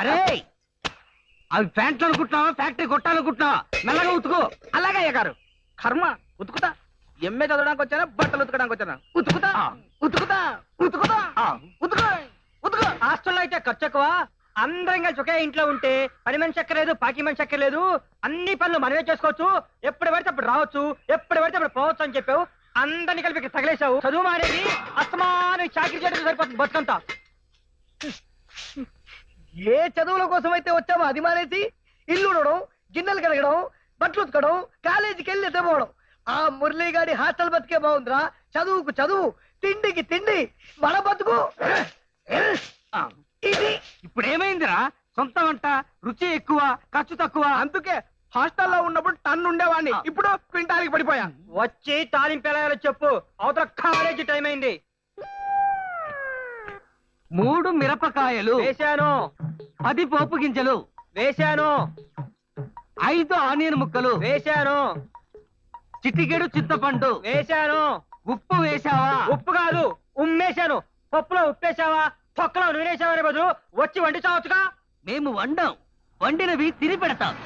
అరే అవి ప్యాంట్లు అనుకుంటున్నావా ఫ్యాక్టరీ కొట్టాలనుకుంటున్నావా మెల్లగా ఉతుకో. అలాగే అయ్యగారు. కర్మ ఉతుకుతా. ఎంఏ చదవడానికి వచ్చానా బట్టలు ఉతకడానికి వచ్చానా? ఉతుకుతా ఉతుకుతా ఉతుకుతా ఉతుకు ఉతుకు. హాస్టల్లో అయితే ఖర్చు ఎక్కువ. అందరం కలిసి ఒకే ఇంట్లో ఉంటే పని మనిషి ఎక్కలేదు పాకి మనిషి ఎక్కలేదు అన్ని పనులు మనమే చేసుకోవచ్చు. ఎప్పుడు పడితే అప్పుడు రావచ్చు. ఎప్పుడు పడితే అప్పుడు పోవచ్చు అని చెప్పావు. అందరిని కలిపి తగిలేశావు. చదువు మానేది అస్తమానం చాకరీ చేయడం సరిపోతుంది బతుకంతా. ఏ చదువుల కోసం అయితే వచ్చామో అది మానేసి ఇల్లు ఉడడం గిన్నెలు కడగడం బట్టలు ఉతకడం కాలేజీకి వెళ్ళి నిద్రపోవడం ఆ మురళీగాడి హాస్టల్ బతికే బాగుందిరా. చదువుకు చదువు తిండికి తిండి మన బతుకు. ఇది ఇప్పుడు ఏమైందిరా సొంత వంట రుచి ఎక్కువ ఖర్చు తక్కువ. అందుకే హాస్టల్లో ఉన్నప్పుడు టన్ను ఉండేవాడిని ఇప్పుడు క్వింటానికి పడిపోయా. వచ్చి తాలింపు ఎలా వేయాలో చెప్పు. అవతల కాలేజీ టైం అయింది. మూడు మిరపకాయలు వేశాను. పది పోపు గింజలు వేశాను. ఐదు ఆనియన్ ముక్కలు వేశాను. చిటికెడు చింతపండు వేశాను. ఉప్పు వేశావా? ఉప్పు కాదు ఉమ్మేశాను. పప్పులో ఉప్పేశావా? తొక్కలో నూనెసావనే బదులు? వచ్చి వండి చావచ్చుగా? మేము వండం. వండినవి తిని పెడతాం.